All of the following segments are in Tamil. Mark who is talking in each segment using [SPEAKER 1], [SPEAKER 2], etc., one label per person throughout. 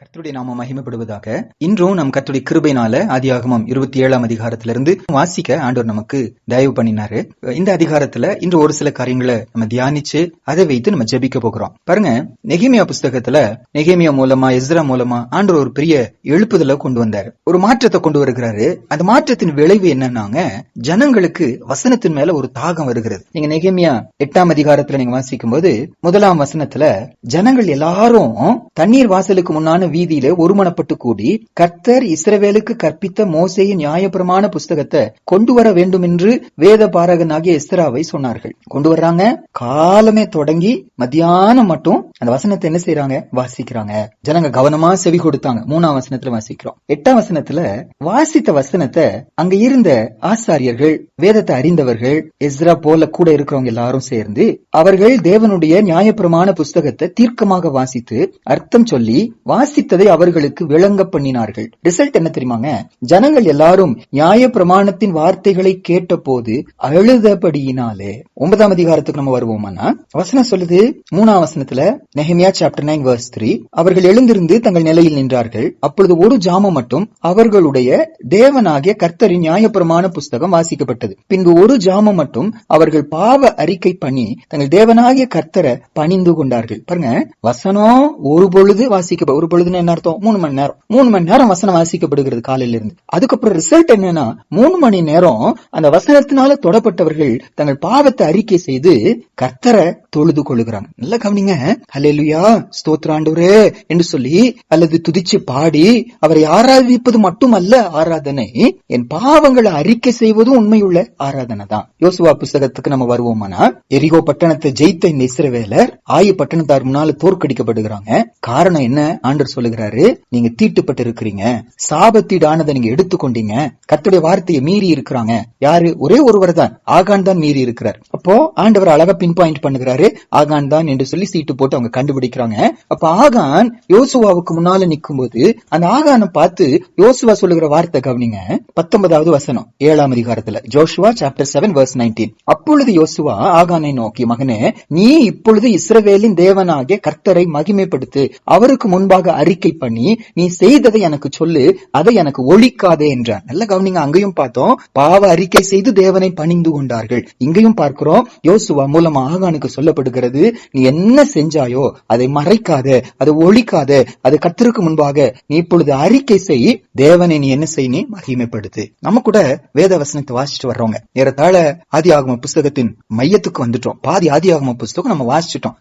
[SPEAKER 1] கர்த்தருடைய நாம மகிமைப்படுவதாக. இன்றும் நம் கர்த்தருடைய கிருபைனால ஆதியாகமம் இருபத்தி ஏழாம் அதிகாரத்திலிருந்து வாசிக்க ஆண்டவர் நமக்கு தயவு பண்ணினாரு. இந்த அதிகாரத்துல இன்று ஒரு சில காரியங்களை நம்ம தியானிச்சு அதை வைத்து நம்ம ஜெபிக்க போகிறோம். பாருங்க நெகிமியா புஸ்தகத்துல நெகேமியா மூலமா எஸ்ரா மூலமா ஆண்டவர் ஒரு பெரிய எழுப்புதலை கொண்டு வந்தாரு. ஒரு மாற்றத்தை கொண்டு வருகிறாரு. அந்த மாற்றத்தின் விளைவு என்னன்னாங்க ஜனங்களுக்கு வசனத்தின் மேல ஒரு தாகம் வருகிறது. நீங்க நெகேமியா எட்டாம் அதிகாரத்துல நீங்க வாசிக்கும் போது முதலாம் வசனத்துல ஜனங்கள் எல்லாரும் தண்ணீர் வாசலுக்கு முன்னான பிரதான வீதியிலே ஒருமனப்பட்டு கூடி கர்த்தர் இஸ்ரவேலுக்கு கற்பித்த மோசையின் நியாயபிரமான புஸ்தகத்தை கொண்டு வர வேண்டும் என்று வேத பாரகனாகிய இஸ்ராவை சொன்னார்கள். கொண்டு வர்றாங்க. காலமே தொடங்கி மத்தியானம் மட்டும் அந்த வசனத்தை என்ன செய்யறாங்க வாசிக்கிறாங்க. ஜனங்க கவனமா செவி கொடுத்தாங்க. மூணாம் வசனத்துல வாசிக்கிறோம். எட்டாம் வசனத்துல வாசித்த வசனத்தை அங்க இருந்த ஆசாரியர்கள் வேதத்தை அறிந்தவர்கள் எஸ்ரா போல கூட இருக்கிறவங்க எல்லாரும் சேர்ந்து அவர்கள் தேவனுடைய நியாயப்பிரமாண புஸ்தகத்தை தீர்க்கமாக வாசித்து அர்த்தம் சொல்லி வாசி வாசித்ததை அவர்களுக்கு விளங்க பண்ணினார்கள். ரிசல்ட் என்ன தெரியுமாங்க? ஜனங்கள் எல்லாரும் நியாய பிரமாணத்தின் வார்த்தைகளை கேட்டபோது அழுதபடியினாலே ஒன்பதாம் அதிகாரத்துக்கு நம்ம வருவோமானா? வசனம் சொல்லுது மூணாம் வசனத்துல Nehemiah chapter nine verse three அவர்கள் எழுந்திருந்து தங்கள் நிலையில் நின்றார்கள். அப்பொழுது ஒரு ஜாமம் மட்டும் அவர்களுடைய தேவனாகிய கர்த்தரின் நியாயப்பிரமாண புஸ்தகம் வாசிக்கப்பட்டது. பின்பு ஒரு ஜாமம் மட்டும் அவர்கள் பாவ அறிக்கை பண்ணி தங்கள் தேவனாகிய கர்த்தரை பணிந்து கொண்டார்கள். பாருங்க வசனம் ஒரு பொழுது வாசிக்க ஒரு பொழுது பொழுதுன்னு என்ன அர்த்தம்? மூணு மணி நேரம். மூணு மணி நேரம் வசனம் வாசிக்கப்படுகிறது காலையில இருந்து அதுக்கப்புறம் ரிசல்ட் என்னன்னா மூணு மணி நேரம் அந்த வசனத்தினால தொடப்பட்டவர்கள் தங்கள் பாவத்தை அறிக்கை செய்து கர்த்தரை தொழுது கொள்ளுகிறாங்க நல்லா கவனிங்க. ஹalleluya ஸ்தோத்ராண்டவரே என்று சொல்லி அல்லது துதிச்சு பாடி அவரை ஆராதிப்பது மட்டுமல்ல ஆராதனை. என் பாவங்களை அறிக்கை செய்வதும் உண்மையுள்ள ஆராதனை தான். யோசுவா புஸ்தகத்துக்கு நம்ம வருவோம்னா? எரிகோ பட்டணத்தை ஜெயித்த இந்த இஸ்ரவேலர் ஆயு பட்டணத்தார் முன்னால தோற்கடிக்கப்படுகிறாங்க. காரணம் என்ன? ஆண்டர் சொல்லுகிறாரு நீங்க தீட்டுப்பட்டு இருக்கிறீங்க சாபத்தீடானதை நீங்க எடுத்துக்கொண்டீங்க. கத்துடைய வார்த்தையை மீறி இருக்கிறாங்க. யாரு? ஒரே ஒருவர் தான். ஆகான் தான் மீறி இருக்கிறார். அப்போ ஆண்டவர் அழகா பின் பாயிண்ட் பண்ணுகிறாரு. ஆகான் தான் என்று சொல்லி சீட்டு போட்டு அவங்க கண்டுபிடிக்கிறாங்க. அப்ப ஆகான் யோசுவாவுக்கு முன்னால நிக்கும் போது அந்த ஆகானை பார்த்து யோசுவா சொல்லுகிற வார்த்தை கவனிங்க. பத்தொன்பதாவது வசனம் ஏழாம் அதிகாரத்துல. Joshua chapter seven verse nineteen அப்பொழுது யோசுவா ஆகானை நோக்கி மகனே நீ இப்பொழுது இஸ்ரவேலின் தேவனாகிய கர்த்தரை மகிமைப்படுத்து. அவருக்கு முன்பாக அறிக்கை பண்ணி நீ செய்ததை எனக்கு சொல்லு அதை எனக்கு ஒழிக்காதே என்றான் நல்ல கவனிங்க அங்கேயும் பார்த்தோம் பாவ அறிக்கை செய்து தேவனை பணிந்து கொண்டார்கள். இங்கேயும் பார்க்கிறோம் யோசுவா மூலமா ஆகானுக்கு சொல்லப்படுகிறது நீ என்ன செஞ்சாயோ அதை மறைக்காத அதை ஒழிக்காத அது கத்திற்கு முன்பாக நீ இப்பொழுது அறிக்கை செய் தேவனை நீ என்ன செய் நீ மகிமைப்படுத்து. நம்ம கூட வேத வசனத்தை வாசிச்சுட்டு வர்றோங்க ஏறத்தாழ ஆதி ஆகம புஸ்தகத்தின் மையத்துக்கு வந்துட்டோம். பாதி ஆதி ஆகம புஸ்தகம் நம்ம வாசிச்சுட்டோம்.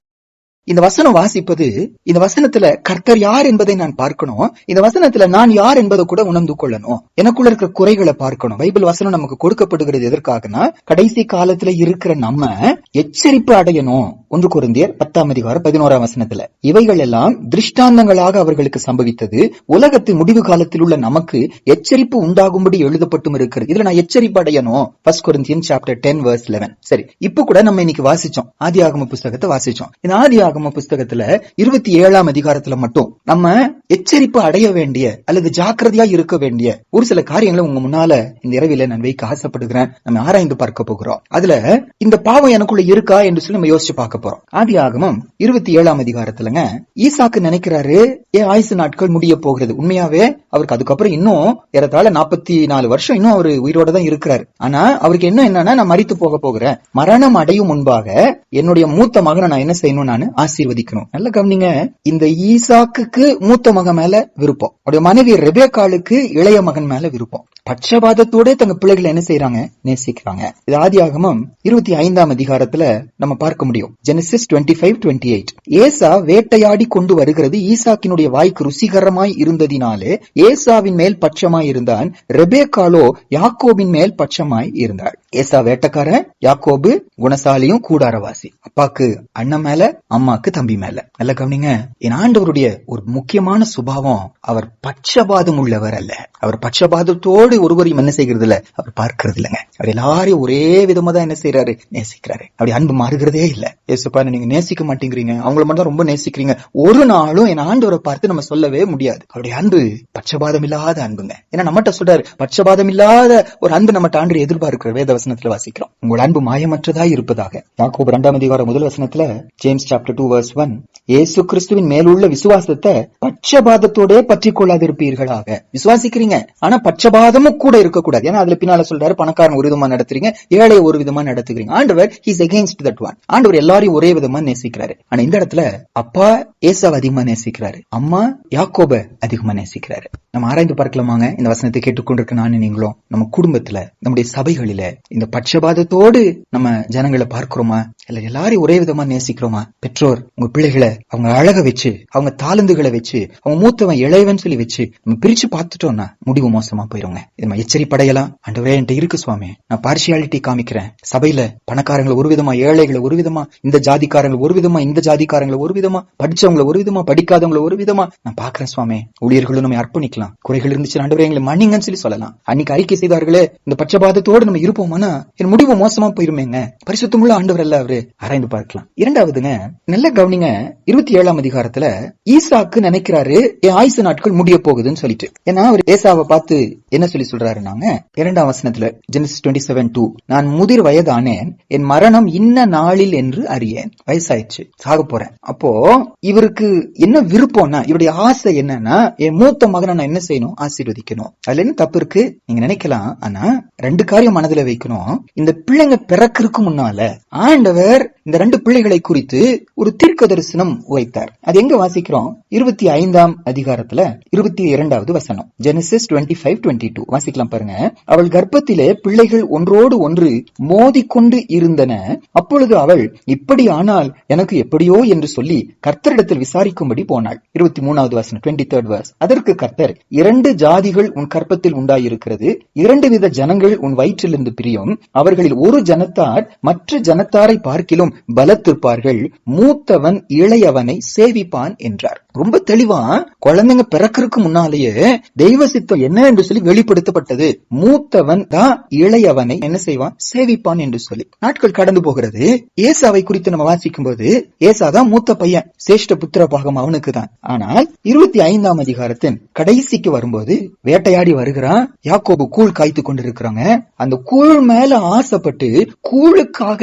[SPEAKER 1] இந்த வசனம் வாசிப்பது இந்த வசனத்துல கர்த்தர் யார் என்பதை நான் பார்க்கணும் இந்த வசனத்துல நான் யார் என்பதை கூட உணர்ந்து கொள்ளணும். எனக்குள்ள இருக்கிற குறைகளை பார்க்கணும். பைபிள் வசனம் நமக்கு கொடுக்கப்படுகிறது எதற்காகனா கடைசி காலத்துல இருக்கிற நம்ம எச்சரிப்பு அடையணும். ஒன்று குருந்தியர் பத்தாம் அதிகாரம் பதினோராம் வசனத்துல. இவைகள் எல்லாம் திருஷ்டாந்தங்களாக அவர்களுக்கு சம்பவித்தது. உலகத்தின் முடிவு காலத்தில் உள்ள நமக்கு எச்சரிப்பு உண்டாகும்படி எழுதப்பட்டும் இருக்கிறது. இதுல நான் எச்சரிப்பு அடையணும். First Corinthian chapter ten verse eleven சரி இப்ப கூட நம்ம இன்னைக்கு வாசிச்சோம். ஆதி ஆகம புஸ்தகத்தை வாசிச்சோம். இந்த ஆதி ஆகம புஸ்தகத்துல இருபத்தி ஏழாம் அதிகாரத்துல மட்டும் நம்ம எச்சரிப்பு அடைய வேண்டிய அல்லது ஜாக்கிரதையா இருக்க வேண்டிய ஒரு சில காரியங்களை உங்க முன்னால இந்த இரவில நான் வைக்க ஆசைப்படுகிறேன். நம்ம ஆராய்ந்து பார்க்க போகிறோம். அதுல இந்த பாவம் எனக்குள்ள இருக்கா என்று சொல்லி நம்ம யோசிச்சு பார்க்க போறோம். ஆதி ஆகமம் இருபத்தி ஏழாம் அதிகாரத்துலங்க ஈசாக்கு நினைக்கிறாரு ஏன் ஆயுசு நாட்கள் முடிய போகிறது. உண்மையாவே அவருக்கு அதுக்கப்புறம் இன்னும் ஏறத்தாழ நாற்பத்தி நாலு வருஷம் இன்னும் அவரு உயிரோட தான் இருக்கிறாரு. ஆனா அவருக்கு என்ன என்னன்னா நான் மறித்து போக போகிறேன். மரணம் அடையும் முன்பாக என்னுடைய மூத்த மகனை நான் என்ன செய்யணும் நான்? ஆசீர்வதிக்கணும். நல்ல கவனிங்க இந்த ஈசாக்கு மூத்த மகன் மேல விருப்பம். அவருடைய மனைவி ரெபேக்காலுக்கு இளைய மகன் மேல விருப்பம். பட்சபாதத்தோட தங்க பிள்ளைகளை என்ன செய்யறாங்க நேசிக்கிறாங்க. இது ஆதி ஆகமம் இருபத்தி ஐந்தாம் அதிகாரத்துல நம்ம பார்க்க முடியும். Genesis twenty five twenty eight ஏசா வேட்டையாடி கொண்டு வருகிறது ஈசாக்கினுடைய வாய்க்கு ருசிகரமாய் இருந்ததினாலே ஏசாவின் மேல் பட்சமாய் இருந்தான் ரெபேக்காலோ யாக்கோபின் மேல் பட்சமாய் இருந்தாள். ஏசா வேட்டக்காரன் யாக்கோபு குணசாலியும் கூடாரவாசி. அப்பாக்கு அண்ணன் மேல அம்மா அம்மாக்கு தம்பி மேல. நல்ல கவனிங்க. என் ஆண்டவருடைய ஒரு முக்கியமான சுபாவம் அவர் பட்சபாதம் உள்ளவர் அல்ல. அவர் பட்சபாதத்தோடு ஒருவரையும் என்ன செய்கிறது இல்ல அவர் பார்க்கறது இல்லைங்க அவர் எல்லாரையும் ஒரே விதமா தான் என்ன செய்யறாரு நேசிக்கிறாரு. அப்படி அன்பு மாறுகிறதே இல்ல. ஏசுப்பா நீங்க நேசிக்க மாட்டேங்கிறீங்க. அவங்கள மட்டும் தான் ரொம்ப நேசிக்கிறீங்க. ஒரு நாளும் என் ஆண்டவரை பார்த்து நம்ம சொல்லவே முடியாது. அவருடைய அன்பு பட்சபாதம் இல்லாத அன்புங்க. ஏன்னா நம்மகிட்ட சொல்றாரு பட்சபாதம் இல்லாத ஒரு அன்பு நம்ம ஆண்டு எதிர்பார்க்கிற வேத வசனத்துல வாசிக்கிறோம். உங்கள் அன்பு மாயமற்றதா இருப்பதாக. யாக்கோபு இரண்டாம் அதிகாரம் முதல் வசனத்துல James chapter two verse one ஏசு கிறிஸ்துவின் மேலுள்ள விசுவாசத்தை பட்சபாதத்தோடே பற்றி கொள்ளாதிருப்பீர்களாக விசுவாசிக்கிறீங்க ஆனா பட்சபாதமும் கூட இருக்கக்கூடாது. ஏன்னா அதுல பின்னால சொல்றாரு பணக்காரன் ஒரு விதமா நடத்துறீங்க ஏழை ஒரு விதமா நடத்துக்கிறீங்க ஆண்டவர் ஹிஸ் அகேன்ஸ்ட் தட் ஒன் ஆண்டவர் எல்லாரையும் ஒரே விதமா நேசிக்கிறாரு. ஆனா இந்த இடத்துல அப்பா ஏசாவை அதிகமா நேசிக்கிறாரு. அம்மா யாக்கோப அதிகமா நேசிக்கிறாரு. நம்ம ஆராய்ந்து பார்க்கலாமாங்க? இந்த வசனத்தை கேட்டுக்கொண்டிருக்க நானும் நீங்களும் நம்ம குடும்பத்துல நம்முடைய சபைகளில இந்த பட்சபாதத்தோடு நம்ம ஜனங்களை பார்க்கிறோமா? இல்ல எல்லாரையும் ஒரே விதமா நேசிக்கிறோமா? பெற்றோர் உங்க பிள்ளைகளை அவங்க அழக வச்சு அவங்க தாளந்துகளை வச்சு அவங்க மூத்தவன் இளையவன் சொல்லி வச்சு நம்ம பிரிச்சு பார்த்துட்டோம்னா முடிவு மோசமா போயிருங்க. நம்ம எச்சரிப்படையலாம் அண்டவரே என்கிட்ட இருக்கு சுவாமி. நான் பார்ஷியாலிட்டி காமிக்கிறேன். சபையில பணக்காரங்களை ஒரு விதமா ஏழைகளை ஒரு விதமா இந்த ஜாதிக்காரங்களை ஒரு விதமா இந்த ஜாதிக்காரங்களை ஒரு விதமா படிச்சவங்களை ஒரு விதமா படிக்காதவங்களை ஒரு விதமா நான் பாக்குறேன் சுவாமி. ஊழியர்களும் நம்ம அர்ப்பணிக்கலாம். குறைகள் இருந்துச்சு ஆண்டவரே எங்களை மன்னிங்கன்னு சொல்லி சொல்லலாம். அன்னைக்கு அறிக்கை செய்தார்களே இந்த பட்சபாதத்தோடு நம்ம இருப்போம்னா என் முடிவு மோசமா போயிருமேங்க. பரிசுத்தமுள்ள ஆண்டவர் அல்ல அவரு. ஆராய்ந்து பார்க்கலாம். இரண்டாவதுங்க நல்ல கவனிங்க. இருபத்தி ஏழாம் அதிகாரத்துல ஈசாக்கு நினைக்கிறாரு என் ஆயுசு நாட்கள் முடிய போகுதுன்னு சொல்லிட்டு. ஏன்னா அவர் ஏசாவை பார்த்து என்ன சொல்லி சொல்றாருன்னாங்க? இரண்டாம் வசனத்துல ஜெனிஸ் டுவெண்ட்டி செவன் டூ நான் முதிர் வயதானேன் என் மரணம் இன்ன நாளில் என்று அறியேன். வயசாயிடுச்சு. சாக போறேன். அப்போ இவருக்கு என்ன விருப்பம்னா இவருடைய ஆசை என்னன்னா என் மூத்த மகனை நான் என்ன செய்யணும்? ஆசீர்வதிக்கணும். அதுல என்ன தப்பு இருக்கு? நீங்க நினைக்கலாம். ஆனா ரெண்டு காரியம் மனதுல வைக்கணும். இந்த பிள்ளைங்க பிறக்கிறதுக்கு முன்னால ஆண்டவர் இந்த ரெண்டு பிள்ளைகளை குறித்து ஒரு தீர்க்க தரிசனம் வைத்தார். அது எங்க வாசிக்கிறோம்? இருபத்தி ஐந்தாம் அதிகாரத்துல இருபத்தி இரண்டாவது வசனம். Genesis twenty five twenty two வாசிக்கலாம் பாருங்க. அவள் கர்ப்பத்திலே பிள்ளைகள் ஒன்றோடு ஒன்று மோதிக்கொண்டு இருந்தன. அப்பொழுது அவள் இப்படி ஆனால் எனக்கு எப்படியோ? என்று சொல்லி கர்த்தரிடத்தில் விசாரிக்கும்படி போனாள். இருபத்தி மூணாவது வசனம் டுவெண்ட்டி தேர்ட் வர்ஸ் அதற்கு கர்த்தர் இரண்டு ஜாதிகள் உன் கற்பத்தில் உண்டாயிருக்கிறது இரண்டு வித ஜனங்கள் உன் வயிற்றிலிருந்து பிரியும். அவர்களில் ஒரு ஜனத்தார் மற்ற ஜனத்தாரை பார்க்கிலும் பலத்திருப்பார்கள். மூத்தவன் இளையவனை சேவிப்பான் என்றார். ரொம்ப தெளிவா? குழந்தைங்க பிறக்கிறதுக்கு முன்னாலேயே தெய்வ சித்தம் என்ன என்று சொல்லி வெளிப்படுத்தப்பட்டது. மூத்தவன் தான் இளையவனை என்ன செய்வான்? சேவிப்பான் என்று சொல்லி. நாட்கள் கடந்து போகிறது. ஏசாவை குறித்து நம்ம வாசிக்கும் போது ஏசா தான் மூத்த பையன். சேஷ்ட புத்திர பாகம் அவனுக்கு தான் ஆனால் இருபத்தி ஐந்தாம் அதிகாரத்தின் கடைசி கடைசிக்கு வரும்போது வேட்டையாடி வருகிறான். யாக்கோபு கூழ் காய்த்து கொண்டிருக்கிறாங்க. அந்த கூழ் மேல ஆசைப்பட்டு கூழுக்காக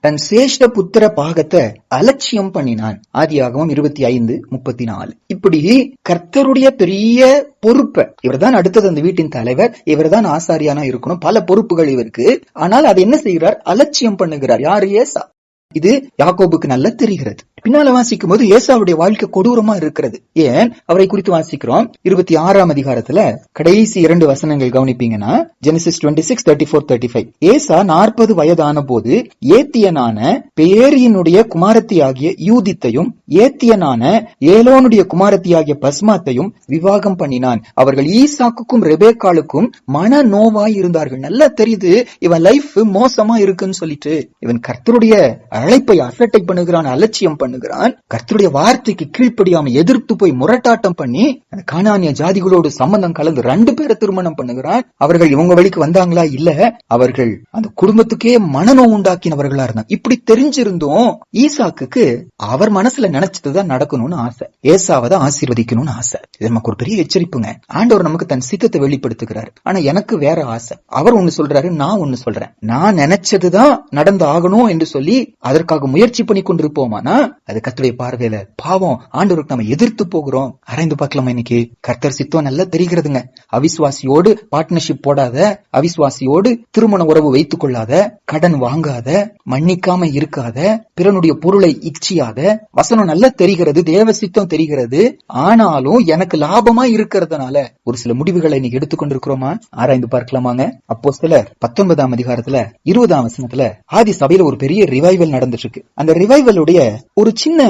[SPEAKER 1] தன் சேஷ்ட புத்திர பாகத்தை அலட்சியம் பண்ணினான். ஆதியாகவும் இருபத்தி ஐந்து முப்பத்தி நாலு. இப்படி கர்த்தருடைய பெரிய பொறுப்பை இவர்தான் அடுத்தது அந்த வீட்டின் தலைவர் இவர்தான் ஆசாரியானா இருக்கணும். பல பொறுப்புகள் இவருக்கு. ஆனால் அதை என்ன செய்கிறார்? அலட்சியம் பண்ணுகிறார். யார்? ஏசா. இது யாக்கோபுக்கு நல்லா தெரிகிறது. பின்னால வாசிக்கும் போது ஏசாவுடைய வாழ்க்கை கொடூரமா இருக்கிறது. ஏன்? அவரை குறித்து வாசிக்கிறோம். இருபத்தி ஆறாம் அதிகாரத்துல கடைசி இரண்டு வசனங்கள் கவனிப்பீங்கன்னா Genesis twenty six thirty four thirty five ஏசா நாற்பது வயதான போது ஏத்தியனான பேரியினுடைய குமாரத்தியாகிய யூதித்தையும் ஏத்தியனான ஏலோனுடைய குமாரத்தியாகிய பஸ்மாத்தையும் விவாகம் பண்ணினான். அவர்கள் ஈசாக்குக்கும் ரெபேக்காலுக்கும் மன நோவாய் இருந்தார்கள். நல்லா தெரியுது இவன் லைஃப் மோசமா இருக்குன்னு சொல்லிட்டு. இவன் கர்த்தருடைய அழைப்பை அசட்டை பண்ணுகிறான் அலட்சியம் பண்ணுகிறான் கர்த்தருடைய வார்த்தைக்கு கீழ்ப்படியாம எதிர்த்து போய் முரட்டாட்டம் பண்ணி அந்த கானானிய ஜாதிகளோடு சம்பந்தம் கலந்து ரெண்டு பேரை திருமணம் பண்ணுகிறான். அவர்கள் இவங்க வழிக்கு வந்தாங்களா? இல்ல. அவர்கள் அந்த குடும்பத்துக்கே மனநோ உண்டாக்கினவர்களா இருந்தாங்க. இப்படி தெரிஞ்சிருந்தோம் ஈசாக்கு அவர் மனசுல நினைச்சதுதான் நடக்கணும்னு ஆசை. ஏசாவை தான் ஆசீர்வதிக்கணும்னு ஆசை. இது நமக்கு ஒரு பெரிய எச்சரிப்புங்க. ஆண்டவர் நமக்கு தன் சித்தத்தை வெளிப்படுத்துகிறார். ஆனா எனக்கு வேற ஆசை. அவர் ஒண்ணு சொல்றாரு நான் ஒண்ணு சொல்றேன். நான் நினைச்சதுதான் நடந்து ஆகணும் என்று சொல்லி அதற்காக முயற்சி பண்ணி கொண்டிருப்போமானா அது கத்துடைய பார்வையில பாவம் ஆண்டவருக்கு நம்ம எதிர்த்து போகிறோம். அரைந்து பார்க்கலாமா இன்னைக்கு? கர்த்தர் சித்தம் நல்லா தெரிகிறதுங்க. அவிசுவாசியோடு பார்ட்னர்ஷிப் போடாத அவிசுவாசியோடு திருமண உறவு வைத்துக் கொள்ளாத கடன் வாங்காத மன்னிக்காம இருக்காத பிறனுடைய பொருளை இச்சியாத வசனம் நல்லா தெரிகிறது தேவ சித்தம் தெரிகிறது. ஆனாலும் எனக்கு லாபமா இருக்கிறதுனால ஒரு சில முடிவுகளை இன்னைக்கு எடுத்துக்கொண்டிருக்கிறோமா ஆராய்ந்து பார்க்கலாமாங்க. அப்போ சிலர் பத்தொன்பதாம் அதிகாரத்துல இருபதாம் வசனத்துல ஆதி சபையில ஒரு பெரிய ரிவைவல் நடந்துட்டு இருக்கு அந்த ரிவைவலுடைய ஒரு சின்ன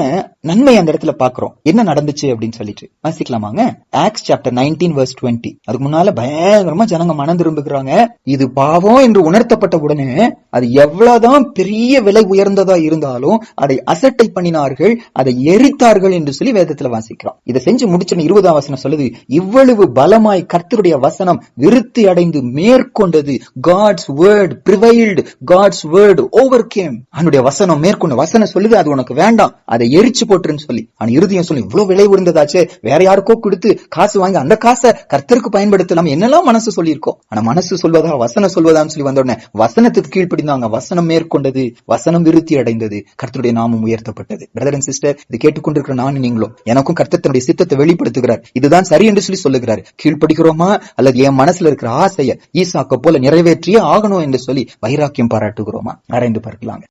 [SPEAKER 1] நன்மை அந்த இடத்துல பாக்குறோம் என்ன நடந்துச்சு அப்படின்னு சொல்லிட்டு. வாசிக்கலாமாங்க? Acts chapter nineteen verse twenty அதுக்கு முன்னால பயங்கரமா ஜனங்க மனம் திரும்புகிறாங்க. இது பாவம் என்று உணர்த்தப்பட்ட உடனே அது எவ்வளவுதான் பெரிய விலை உயர்ந்ததா இருந்தாலும் அதை அசட்டை பண்ணினார்கள் அதை எரித்தார்கள் என்று சொல்லி வேதத்துல வாசிக்கிறோம். இதை செஞ்சு முடிச்சுன்னு இருபதாம் இருபதாம் வசனம் சொல்லுது இவ்வளவு பலமாய் கர்த்தருடைய வசனம் விருத்தி அடைந்து மேற்கொண்டது God's word prevailed God's word overcame அவனுடைய வசனம் மேற்கொண்டு வசனம் சொல்லுது அது உனக்கு வேண்டாம். அதை எரிச்சு போட்டுருன்னு சொல்லி. ஆனா இறுதியம் சொல்லி இவ்வளவு விலை உயர்ந்ததாச்சே. வேற யாருக்கோ கொடுத்து காசு வாங்கி அந்த காசை கர்த்தருக்கு பயன்படுத்தலாம். என்னெல்லாம் மனசு சொல்லியிருக்கோம் ஆனா மனசு சொல்வதா வசனம் சொல்வதான்னு சொல்லி வந்த உடனே வசனத்துக்கு கீழ்ப்படிந்தாங்க வசனம் மேற்கொண்டது வசனம் விருத்தி அடைந்தது கர்த்தருடைய நாமம் உயர்த்தப்பட்டது. பிரதர் அண்ட் சிஸ்டர் இது கேட்டுக்கொண்டிருக்கிற நானும் நீங்களும் எனக்கும் கர்த்தத்தனுடைய சித்தத்தை வெளிப்படுத்துகிறார். இதுதான் சரி என்று சொல்லி சொல்லுகிறார். கீழ்ப்படுகிறோமா? அல்லது என் மனசுல இருக்கிற ஆசையை ஈசாக்க போல நிறைவேற்றியே ஆகணும் என்று சொல்லி வைராக்கியம் பாராட்டுகிறோமா? ஆராய்ந்து பார்க்கலாங்க.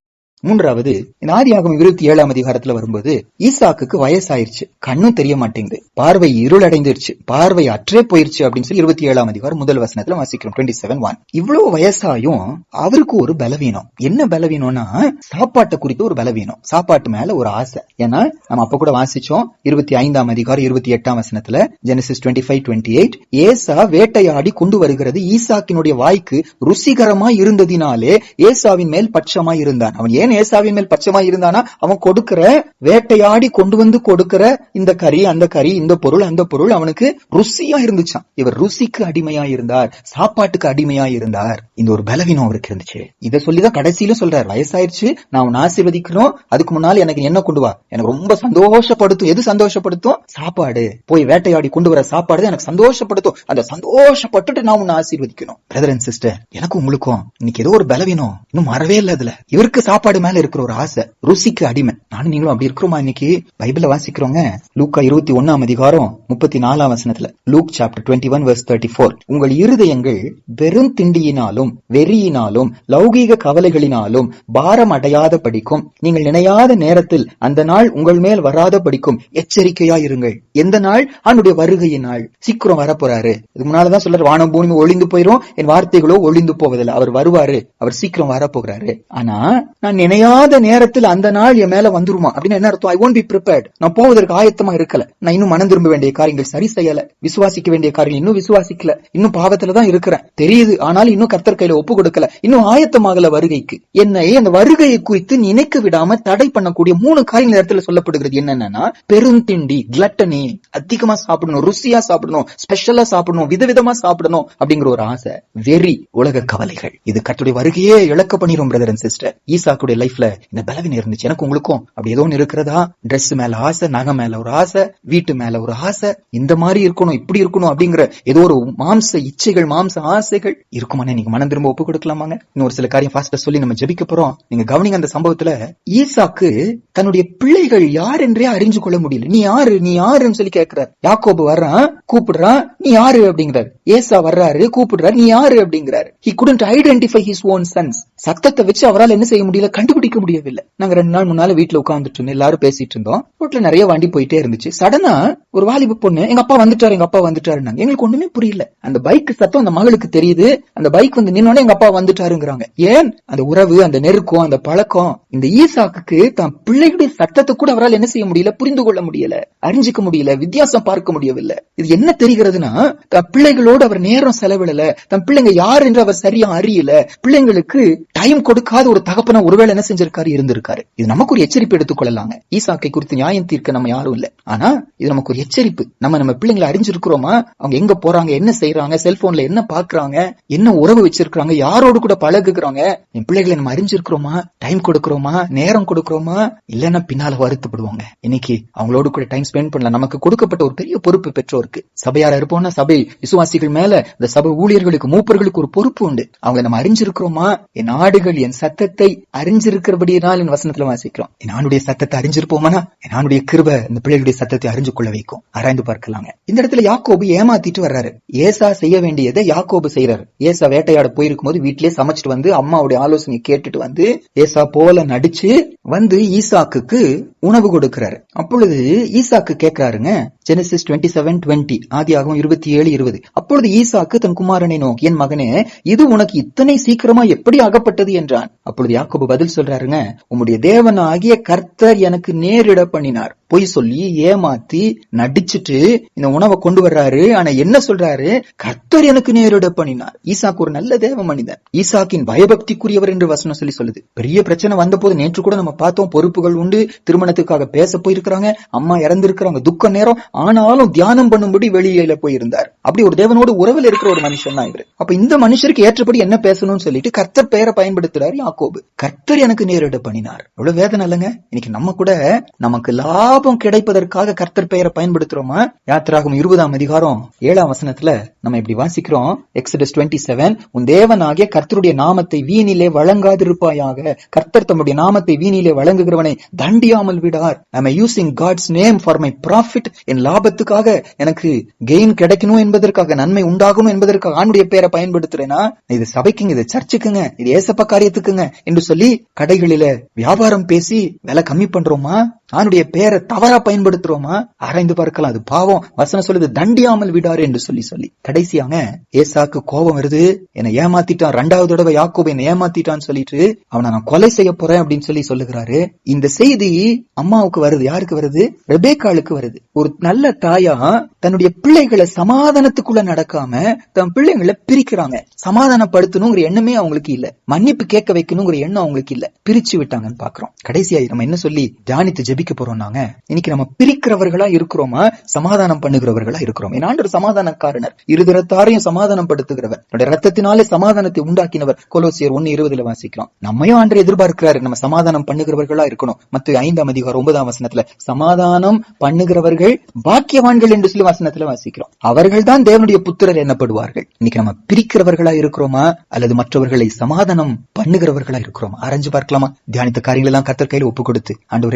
[SPEAKER 1] மூன்றாவது இந்த இருபத்தி ஏழாம் அதிகாரத்துல வரும்போது ஈசாக்கு வயசாயிருச்சு. கண்ணும் தெரிய மாட்டேங்குது. பார்வை இருளடைந்துருச்சு. பார்வை அற்றே போயிருச்சு அப்படின்னு சொல்லி இருபத்தி ஏழாம் அதிகாரம் முதல் வசனத்துல வாசிக்கிறோம். டுவெண்ட்டி செவன் ஒன் இவ்வளவு வயசாயும் அவருக்கு ஒரு பலவீனம். என்ன பலவீனம்னா சாப்பாட்டை குறித்து ஒரு பலவீனம். சாப்பாட்டு மேல ஒரு ஆசை. ஏன்னா நம்ம அப்ப கூட வாசிச்சோம் இருபத்தி ஐந்தாம் அதிகாரம் இருபத்தி எட்டாம் வசனத்துல Genesis twenty five twenty eight ஏசா வேட்டையாடி கொண்டு வருகிறது. ஈசாக்கினுடைய வாய்க்கு ருசிகரமாய் இருந்ததினாலே ஏசாவின் மேல் பட்சமாய் இருந்தான். அவன் ஏன் ஏசாவின் மேல் பட்சமா இருந்தானா? அவன் கொடுக்கிற வேட்டையாடி கொண்டு வந்து கொடுக்கிற இந்த கறி அந்த கறி இந்த பொருள் அந்த பொருள் அவனுக்கு ருசியா இருந்துச்சான் இவர் ருசிக்கு அடிமையா இருந்தார் சாப்பாட்டுக்கு அடிமையா இருந்தார். இந்த ஒரு பலவீனம் அவருக்கு இருந்துச்சு. இதை சொல்லிதான் கடைசியில சொல்றாரு. வயசாயிருச்சு நான் அவன் ஆசீர்வதிக்கிறோம் அதுக்கு முன்னால் எனக்கு என்ன கொண்டு வா? எனக்கு ரொம்ப சந்தோஷப்படுத்தும். எது சந்தோஷப்படுத்தும்? சாப்பாடு. போய் வேட்டையாடி கொண்டு வர சாப்பாடு எனக்கு சந்தோஷப்படுத்தும். அந்த சந்தோஷப்பட்டுட்டு நான் உன்னை ஆசீர்வதிக்கணும். பிரதர் அண்ட் சிஸ்டர் எனக்கும் உங்களுக்கும் இன்னைக்கு ஏதோ ஒரு பலவீனம். இன்னும் மறவே இல்ல அதுல. இவருக்கு சாப்பாடு மேல இருக்கிற ஒரு ஆசை ருசிக்கு அடிமை. நானும் நீங்களும் அப்படி இருக்கிறோமா இன்னைக்கு? பைபிள வாசிக்கிறோங்க லூக்கா இருபத்தி ஒன்னாம் அதிகாரம் முப்பத்தி நாலாம் வசனத்துல Luke chapter twenty one verse thirty four உங்கள் இருதயங்கள் வெறும் திண்டியினாலும் வெறியினாலும் லௌகீக கவலைகளினாலும் பாரம் அடையாத படிக்கும் நீங்கள் நினையாத நேரத்தில் அந்த நாள் உங்கள் மேல் வராத படிக்கும் எச்சரிக்கையா இருங்கள். எந்த நாள்? அவனுடைய வருகையின் நாள். சீக்கிரம் வரப்போறாரு. இதுக்கு முன்னாலதான் சொல்றாரு வானம் பூமி ஒளிந்து போயிரும். என் வார்த்தைகளோ ஒளிந்து போவதில்லை. அவர் வருவாரு. அவர் சீக்கிரம் வரப்போகிறாரு. ஆனா நான் நினையாத நேரத்தில் அந்த நாள் என் மேல வந்துருமா? அப்படின்னு என்ன அர்த்தம்? ஐ ஒன்ட் பி ப்ரிப்பேர்ட் நான் போவதற்கு ஆயத்தமா இருக்கல. நான் இன்னும் மனம் திரும்ப வேண்டிய காரியங்கள் சரி செய்யல. விசுவாசிக்க வேண்டிய காரியங்கள் இன்னும் விசுவாசிக்கல. இன்னும் பாவத்துல தான் இருக்கிறேன். தெரியுது. ஆனாலும் இன்னும் கர்த்தர் கையில ஒப்பு கொடுக்கல. இன்னும் ஆயத்தமாகல வருகைக்கு. என்னை அந்த வருகையை குறித்து நினைக்க விடாம தடை பண்ணக்கூடிய மூணு காரியங்கள் இடத்துல சொல்லப்படுகிறது. என்னன்னா பெருந்திண்டி கிளட்டனி அதிகமா சாப்பிடணும் ருசியா சாப்பிடணும் ஸ்பெஷலா சாப்பிடணும் விதவிதமா சாப்பிடணும் அப்படிங்கிற ஒரு ஆசை வெறி உலக கவலைகள். இது கத்துடைய வருகையே இழக்க பண்ணிரும் பிரதர் அண்ட் சிஸ்டர் ஈசாக்குடைய லைஃப்ல இந்த பலவீனம் இருந்துச்சு. எனக்கு உங்களுக்கும் அப்படி ஏதோ ஒன்று இருக்கிறதா? ட்ரெஸ் மேல ஆசை நகை மேல ஒரு ஆசை வீட்டு மேல ஒரு ஆசை இந்த மாதிரி இருக்கணும் இப்படி இருக்கணும் அப்படிங்கிற ஏதோ ஒரு மாம்ச இச்சைகள் மாம்ச ஆசைகள் இருக்குமானே நீங்க மனம் திரும்ப ஒப்பு கொடுக்கலாமாங்க இன்னும் ஒரு சில காரியம் ஃபாஸ்டா சொல்லி நம்ம ஜெபிக்க போறோம். நீங்க கவனிங்க அந்த சம்பவத்துல ஈசாக்கு தன்னுடைய பிள்ளைகள் யார் என்றே அறிஞ்சு கொள்ள முடியல. நீ யாரு நீ யாருன்னு சொல்லி கேட்கிறார் யாக்கோபு வர்றான் கூப்பிடுறான் நீ யாரு அப்படிங்கிறார். ஏசா வர்றாரு கூப்பிடுறாரு நீ யாரு அப்படிங்கிறாரு. He couldn't identify his own sons சத்தத்தை வச்சு அவரால் என்ன செய்ய முடியல? கண்டுபிடிக்க முடியவில்லை. நாங்க ரெண்டு நாள் முன்னால வீட்டுல உட்காந்துட்டு இருந்தோம். எல்லாரும் பேசிட்டு இருந்தோம். ரோட்ல நிறைய வண்டி போயிட்டே இருந்துச்சு. சடனா ஒரு வாலிப பொண்ணு எங்க அப்பா வந்துட்டாரு எங்க அப்பா வந்துட்டாருன்னாங்க. எங்களுக்கு ஒண்ணுமே புரியல. அந்த பைக் சத்தம் அந்த மகளுக்கு தெரியுது. அந்த பைக் வந்து நின்னோட எங்க அப்பா வந்துட்டாருங்கிறாங்க. ஏன்? அந்த உறவு அந்த நெருக்கம் அந்த பழக்கம் இந்த ஈசாக்கு தான் பிள்ளைகளுடைய சத்தத்தை கூட அவரால் என்ன செய்ய முடியல புரிந்து கொள்ள முடியல அறிஞ்சிக்க முடியல வித்தியாசம் பார்க்க முடியவில்லை. இது என்ன தெரிகிறதுனா தன் பிள்ளைகளோடு அவர் நேரம் செலவிடல தன் பிள்ளைங்க யார் என்று அவர் சரியா அறியல. பிள்ளைங்களுக்கு டைம் கொடுக்காத ஒரு தகப்பன ஒருவேளை என்ன செஞ்சிருக்காரு? இருந்திருக்காரு. இது நமக்கு ஒரு எச்சரிப்பு எடுத்துக்கொள்ளலாங்க ஈசாக்கை குறித்து நியாயம் தீர்க்க நம்ம யாரும் இல்ல. ஆனா இது நமக்கு ஒரு எச்சரிப்பு. நம்ம நம்ம பிள்ளைங்களை அறிஞ்சிருக்கிறோமா? அவங்க எங்க போறாங்க? என்ன செய்யறாங்க செல்போன்ல என்ன பாக்குறாங்க? என்ன உறவு வச்சிருக்காங்க யாரோடு கூட பழகுறாங்க என் பிள்ளைகளை நம்ம அறிஞ்சிருக்கிறோமா? டைம் கொடுக்கிறோமா? நேரம் கொடுக்கிறோமா? இல்லைன்னா பின்னால வருத்தப்படுவாங்க. இன்னைக்கு அவங்களோட கூட டைம் ஸ்பெண்ட் பண்ணல நமக்கு கொடுக்கப்பட்ட ஒரு பெரிய பொறுப்பு பெற்றோருக்கு. சபையார இருப்போம்னா சபை விசுவாசிகள் மேல இந்த சபை ஊழியர்களுக்கு மூப்பர்களுக்கு ஒரு பொறுப்பு உண்டு. அவங்களை நம்ம அறிஞ்சிருக்கிறோமா? என் ஆடுகள் என் சத்தத்தை அறிஞ்சு அறிஞ்சிருக்கிறபடியினால் என் வசனத்துல வாசிக்கிறோம். என் ஆணுடைய சத்தத்தை அறிஞ்சிருப்போமானா? என் ஆணுடைய கிருப இந்த பிள்ளைகளுடைய சத்தத்தை அறிஞ்சு கொள்ள வைக்கும். ஆராய்ந்து பார்க்கலாங்க. இந்த இடத்துல யாக்கோபு ஏமாத்திட்டு வர்றாரு. ஏசா செய்ய வேண்டியதை யாக்கோபு செய்யறாரு ஏசா வேட்டையாட போயிருக்கும் போது வீட்டிலேயே சமைச்சிட்டு வந்து அம்மாவுடைய ஆலோசனை கேட்டுட்டு வந்து ஏசா போல நடிச்சு வந்து ஈசாக்கு உணவு கொடுக்கிறாரு. அப்பொழுது ஈசாக்கு கேட்கிறாருங்க ஜெனசிஸ் டுவெண்ட்டி செவன் டுவெண்ட்டி ஆதி ஆகும் இருபத்தி ஏழு இருபது. அப்பொழுது ஈசாக்கு தன் குமாரனை நோக்கி என் மகனே இது உனக்கு இத்தனை சீக்கிரமா எப்படி அகப்பட்டது? என்றான். அப்பொழுது யாக்கோபு பதில் சொல்றாருங்க உம்முடைய தேவனாகிய கர்த்தர் எனக்கு நேரிட பண்ணினார். பொய் சொல்லி ஏமாத்தி நடிச்சுட்டு இந்த உணவை கொண்டு வர்றாரு. ஆனா என்ன சொல்றாரு? கர்த்தர் எனக்கு நேரிட பண்ணினார். ஈசாக்கு ஒரு நல்ல தேவ மனிதன். ஈசாக்கின் பயபக்திக்குரியவர் என்று வசனம் சொல்லி சொல்லுது. பெரிய பிரச்சனை வந்த போது நேற்று கூட நம்ம பார்த்தோம் பொறுப்புகள் உண்டு திருமணத்துக்காக பேச போயிருக்கிறாங்க அம்மா இறந்திருக்கிறாங்க துக்க நேரம். ஆனாலும் தியானம் பண்ணும்படி வெளியில போயிருந்தார். அப்படி ஒரு தேவனோடு உறவில் இருக்கிற ஒரு மனுஷன் தான் இவர். அப்ப இந்த மனுஷருக்கு ஏற்றபடி என்ன பேசணும்னு சொல்லிட்டு கர்த்தர் பெயரை பயன்படுத்துறாரு யாக்கோபு. கர்த்தர் எனக்கு நேரிட பண்ணினார். எவ்வளவு வேதனை இல்லைங்க? இன்னைக்கு நம்ம கூட நமக்கு லாபம் கிடைப்பதற்காக கர்த்தர் பெயரை பயன்படுத்துறோமா? யாத்திராகும் இருபதாம் அதிகாரம் ஏழாம் வசனத்துல நம்ம இப்படி வாசிக்கிறோம். எக்ஸடஸ் டுவெண்ட்டி செவன் உன் தேவனாகிய கர்த்தருடைய நாமத்தை வீணிலே வழங்காதிருப்பாயாக. கர்த்தர் தம்முடைய நாமத்தை வீணிலே வழங்குகிறவனை தண்டியாமல் விடார். I using God's name for my profit என் லாபத்துக்காக எனக்கு கெயின் கிடைக்கணும் என்பதற்காக நன்மை உண்டாகணும் என்பதற்காக ஆண்டுடைய பெயரை பயன்படுத்துறேன்னா இது சபைக்குங்க இது சர்ச்சுக்குங்க இது ஏசப்ப காரியத்துக்குங்க என்று சொல்லி கடைகளில வியாபாரம் பேசி விலை கம்மி பண்றோமா? அவனுடைய பேரை தவறா பயன்படுத்துறோமா? ஆராய்ந்து பார்க்கலாம். அது பாவம். வசனம் சொல்லுது தண்டியாமல் விடாரு என்று சொல்லி சொல்லி. கடைசியாக ஏசாக்கு கோபம் வருது. என்னை ஏமாத்திட்டான். ரெண்டாவது தடவை யாக்கோபை என்னை ஏமாத்திட்டான்னு சொல்லிட்டு அவனை நான் கொலை செய்ய போறேன் அப்படின்னு சொல்லி சொல்லுகிறாரு. இந்த செய்தி அம்மாவுக்கு வருது. யாருக்கு வருது? ரெபேக்காளுக்கு வருது. ஒரு நல்ல தாயா தன்னுடைய பிள்ளைகளை சமாதானத்துக்குள்ள நடக்காம தன் பிள்ளைங்களை பிரிக்கிறாங்க. சமாதானப்படுத்தணுங்கிற எண்ணமே அவங்களுக்கு இல்ல. மன்னிப்பு கேட்க வைக்கணுங்கிற எண்ணம் அவங்களுக்கு இல்ல. பிரிச்சு விட்டாங்கன்னு பாக்குறோம். கடைசியா நம்ம என்ன சொல்லி தியானித்து ஜெபிக்க போறோம் நாங்க. இன்னைக்கு நம்ம பிரிக்கிறவர்களா இருக்கிறோமா? சமாதானம் பண்ணுகிறவர்களா இருக்கிறோம். ஏன்னா ஆண்டவர் சமாதானக்காரனர். இருதரத்தாரையும் சமாதானம் படுத்துகிறவர் ரத்தத்தினாலே சமாதானத்தை உண்டாக்கினவர். கொலோசியர் ஒன்னு இருபதுல வாசிக்கிறோம். நம்மையும் ஆண்டு எதிர்பார்க்கிறாரு. நம்ம சமாதானம் பண்ணுகிறவர்களா இருக்கணும். மத்திய ஐந்தாம் அதிகாரம் ஒன்பதாம் வசனத்துல சமாதானம் பண்ணுகிறவர்கள் பாக்கியவான்கள் என்று சொல்லி வசனத்துல வாசிக்கிறோம். அவர்கள் தான் தேவனுடைய புத்திரர் எண்ணப்படுவார்கள் இன்னைக்கு நம்ம பிரிக்கிறவர்களா இருக்கிறோமா? அல்லது மற்றவர்களை சமாதானம் பண்ணுகிறவர்களா இருக்கிறோமா? அரைஞ்சு பார்க்கலாமா? தியானித்த காரியங்கள் எல்லாம் கத்தர் கையில் ஒப்பு கொடுத்து ஆண்டு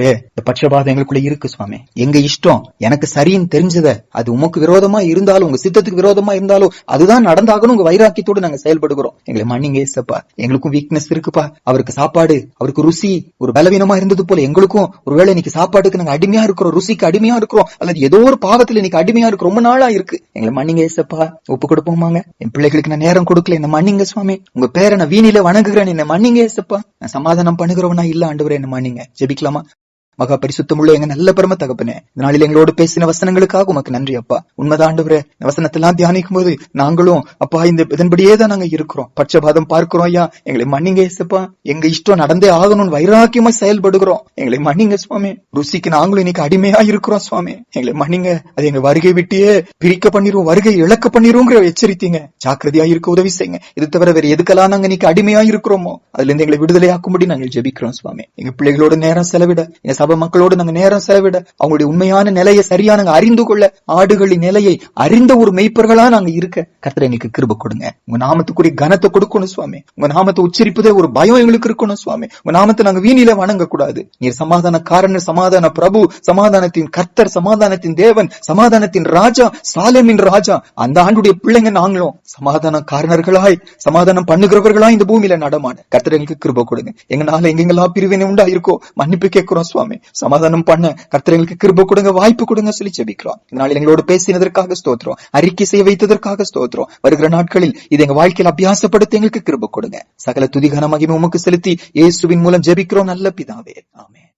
[SPEAKER 1] பட்சபாதம் எங்களுக்குள்ள இருக்கு சுவாமி. எங்க இஷ்டம்? எனக்கு சரின்னு தெரிஞ்சத. அது உமக்கு விரோதமா இருந்தாலும் உங்க சித்தத்துக்கு விரோதமா இருந்தாலும் அதுதான் நடந்தாகணும் உங்க வைராக்கியத்தோடு நாங்க செயல்படுகிறோம். எங்களை மன்னிங்க ஏசப்பா. எங்களுக்கும் வீக்னஸ் இருக்குப்பா. அவருக்கு சாப்பாடு அவருக்கு ருசி ஒரு பலவீனமா இருந்தது போல எங்களுக்கும். ஒருவேளை இன்னைக்கு சாப்பாட்டுக்கு நாங்க அடிமையா இருக்கிறோம் ருசிக்கு அடிமையா இருக்கிறோம் அல்லது ஏதோ ஒரு பாவத்துல இன்னைக்கு அடிமையா இருக்கு ரொம்ப நாளா இருக்கு எங்களை மன்னிங்க ஏசப்பா. ஒப்பு கொடுப்போமாங்க. என் பிள்ளைகளுக்கு நான் நேரம் கொடுக்கல என்ன மன்னிங்க சுவாமி. உங்க பேரை நான் வீணில வணங்குகிறேன் என்ன மன்னிங்க ஏசப்பா. நான் சமாதானம் பண்ணுகிறவனா இல்ல ஆண்டவரே என்ன மன்னிங்க. ஜெபிக்கலாமா? மகா பரிசுத்தமுள்ள எங்க நல்ல பரம தகப்பனே இதனால எங்களோடு பேசின வசனங்களுக்காக உமக்கு நன்றி அப்பா. உண்மைதான் இந்த வசனத்தெல்லாம் தியானிக்கும் போது நாங்களும் அப்பா இந்த இதன்படியே தான் நாங்க இருக்கிறோம். பட்சபாதம் பார்க்கிறோம் ஐயா. எங்களை மன்னிங்க ஏசப்பா. எங்க இஷ்டம் நடந்தே ஆகணும்னு வைராக்கியமா செயல்படுகிறோம். எங்களை மன்னிங்க சுவாமி. ருசிக்கு நாங்களும் இன்னைக்கு அடிமையா இருக்கிறோம் சுவாமி. எங்களை மன்னிங்க. அது எங்க வருகை விட்டியே பிரிக்க பண்ணிரும் வருகை இழக்க பண்ணிருவோங்கிற எச்சரித்தீங்க. ஜாக்கிரதையா இருக்க உதவி செய்யுங்க. இது தவிர வேற எதுக்கெல்லாம் நாங்க இன்னைக்கு அடிமையா இருக்கிறோமோ அதுல இருந்து எங்களை விடுதலையாக்கும்படி நாங்கள் ஜெபிக்கிறோம் சுவாமி. எங்க பிள்ளைகளோட நேரம் செலவிட எங்க சபை மக்களோடு நாங்க நேரம் செலவிட அவங்களுடைய உண்மையான நிலையை சரியா நாங்க அறிந்து கொள்ள ஆடுகளின் நிலையை அறிந்த ஒரு மெய்ப்பர்களா நாங்க இருக்க. கர்த்தர் எங்களுக்கு கிருப கொடுங்க. உங்க நாமத்துக்குரிய கனத்தை கொடுக்கணும் சுவாமி. உங்க நாமத்தை உச்சரிப்பதே ஒரு பயம் எங்களுக்கு இருக்கணும் சுவாமி. உங்க நாமத்தை நாங்க வீணில வணங்க கூடாது நீர் சமாதான காரணர் சமாதான பிரபு சமாதானத்தின் கர்த்தர் சமாதானத்தின் தேவன் சமாதானத்தின் ராஜா சாலமின் ராஜா. அந்த ஆண்டுடைய பிள்ளைங்க நாங்களும் சமாதான காரணர்களாய் சமாதானம் பண்ணுகிறவர்களாய் இந்த பூமியில நடமான கத்திரங்களுக்கு கிருப கொடுங்க. எங்கனால எங்கெங்கெல்லாம் பிரிவினை உண்டா இருக்கோ மன்னிப்பு கேட்கிறோம் சுவாமி. சமாதானம் பண்ண. கர்த்தர்களுக்கு கிருப கொடுங்க வாய்ப்பு கொடுங்க சொல்லி ஜெபிக்கிறோம். இதனால் எங்களோடு பேசினதற்காக ஸ்தோத்திரம். அறிக்கை செய்ய வைத்ததற்காக ஸ்தோத்திரம். வருகிற நாட்களில் இது எங்க வாழ்க்கையில் அபியாசப்படுத்த எங்களுக்கு கிருப கொடுங்க. சகல துதிகன மகிமை உமக்கு செலுத்தி இயேசுவின் மூலம் ஜெபிக்கிறோம் நல்ல பிதாவே. ஆமே